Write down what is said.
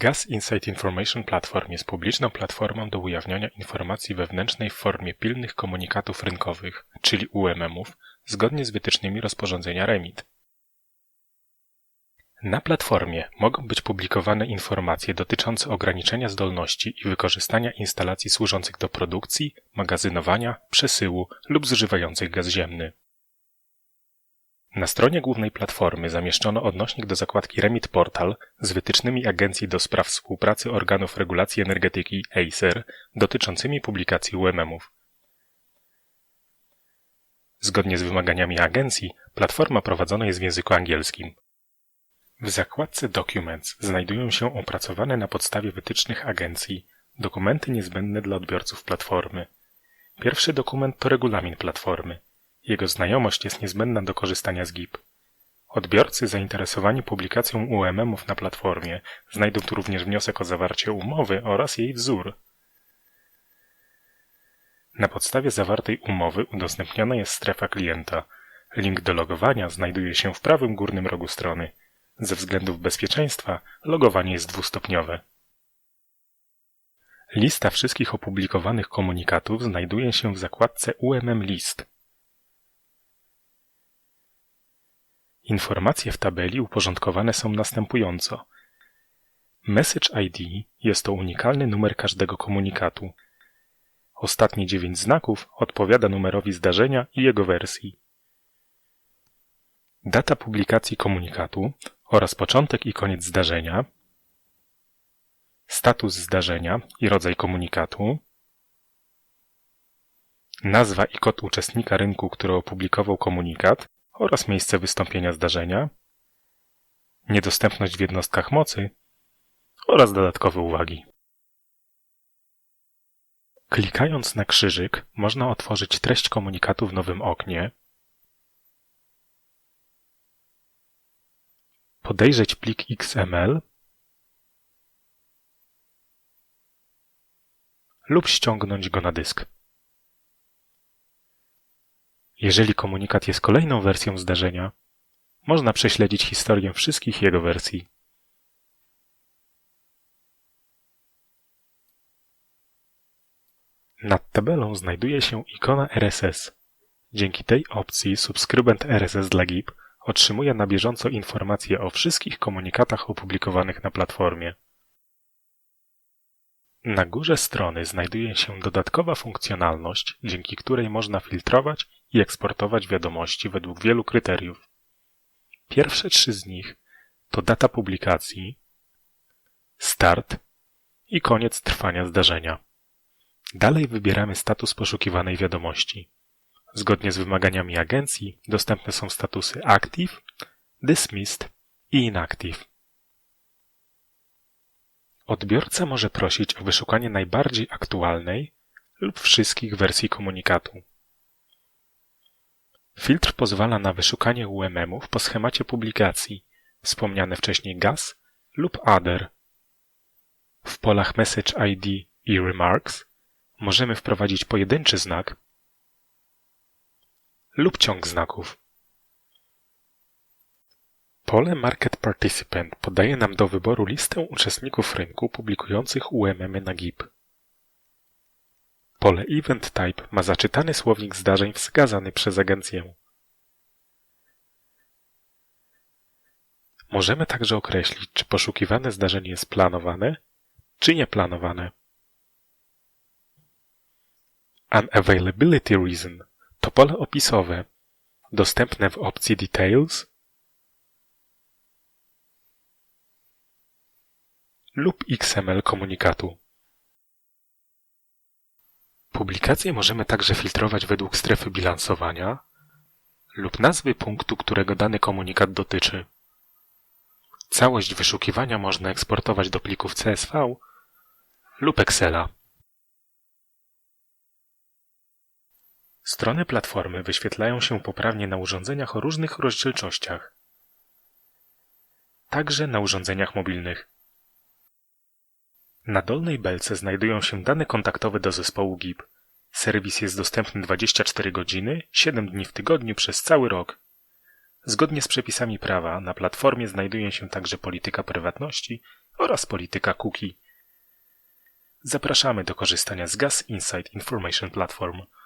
Gas Insight Information Platform jest publiczną platformą do ujawniania informacji wewnętrznej w formie pilnych komunikatów rynkowych, czyli UMM-ów, zgodnie z wytycznymi rozporządzenia REMIT. Na platformie mogą być publikowane informacje dotyczące ograniczenia zdolności i wykorzystania instalacji służących do produkcji, magazynowania, przesyłu lub zużywających gaz ziemny. Na stronie głównej platformy zamieszczono odnośnik do zakładki Remit Portal z wytycznymi Agencji do Spraw Współpracy Organów Regulacji Energetyki ACER dotyczącymi publikacji UMM-ów. Zgodnie z wymaganiami agencji, platforma prowadzona jest w języku angielskim. W zakładce Documents znajdują się opracowane na podstawie wytycznych agencji dokumenty niezbędne dla odbiorców platformy. Pierwszy dokument to regulamin platformy. Jego znajomość jest niezbędna do korzystania z GIP. Odbiorcy zainteresowani publikacją UMM-ów na platformie znajdą tu również wniosek o zawarcie umowy oraz jej wzór. Na podstawie zawartej umowy udostępniona jest strefa klienta. Link do logowania znajduje się w prawym górnym rogu strony. Ze względów bezpieczeństwa logowanie jest dwustopniowe. Lista wszystkich opublikowanych komunikatów znajduje się w zakładce UMM List. Informacje w tabeli uporządkowane są następująco. Message ID jest to unikalny numer każdego komunikatu. Ostatnie dziewięć znaków odpowiada numerowi zdarzenia i jego wersji. Data publikacji komunikatu oraz początek i koniec zdarzenia, status zdarzenia i rodzaj komunikatu, nazwa i kod uczestnika rynku, który opublikował komunikat oraz miejsce wystąpienia zdarzenia, niedostępność w jednostkach mocy oraz dodatkowe uwagi. Klikając na krzyżyk można otworzyć treść komunikatu w nowym oknie podejrzeć plik XML lub ściągnąć go na dysk. Jeżeli komunikat jest kolejną wersją zdarzenia, można prześledzić historię wszystkich jego wersji. Nad tabelą znajduje się ikona RSS. Dzięki tej opcji subskrybent RSS dla GIP otrzymuje na bieżąco informacje o wszystkich komunikatach opublikowanych na platformie. Na górze strony znajduje się dodatkowa funkcjonalność, dzięki której można filtrować i eksportować wiadomości według wielu kryteriów. Pierwsze trzy z nich to data publikacji, start i koniec trwania zdarzenia. Dalej wybieramy status poszukiwanej wiadomości. Zgodnie z wymaganiami agencji dostępne są statusy Active, Dismissed i Inactive. Odbiorca może prosić o wyszukanie najbardziej aktualnej lub wszystkich wersji komunikatu. Filtr pozwala na wyszukanie UMM-ów po schemacie publikacji, wspomniane wcześniej GAS lub Other. W polach Message ID i Remarks możemy wprowadzić pojedynczy znak lub ciąg znaków. Pole Market Participant podaje nam do wyboru listę uczestników rynku publikujących UMM na GIP. Pole Event Type ma zaczytany słownik zdarzeń wskazany przez agencję. Możemy także określić, czy poszukiwane zdarzenie jest planowane, czy nieplanowane. Unavailability Reason to pole opisowe, dostępne w opcji Details lub XML komunikatu. Publikacje możemy także filtrować według strefy bilansowania lub nazwy punktu, którego dany komunikat dotyczy. Całość wyszukiwania można eksportować do plików CSV lub Excela. Strony platformy wyświetlają się poprawnie na urządzeniach o różnych rozdzielczościach, także na urządzeniach mobilnych. Na dolnej belce znajdują się dane kontaktowe do zespołu GIP. Serwis jest dostępny 24 godziny, 7 dni w tygodniu przez cały rok. Zgodnie z przepisami prawa na platformie znajduje się także polityka prywatności oraz polityka cookie. Zapraszamy do korzystania z Gas Insight Information Platform –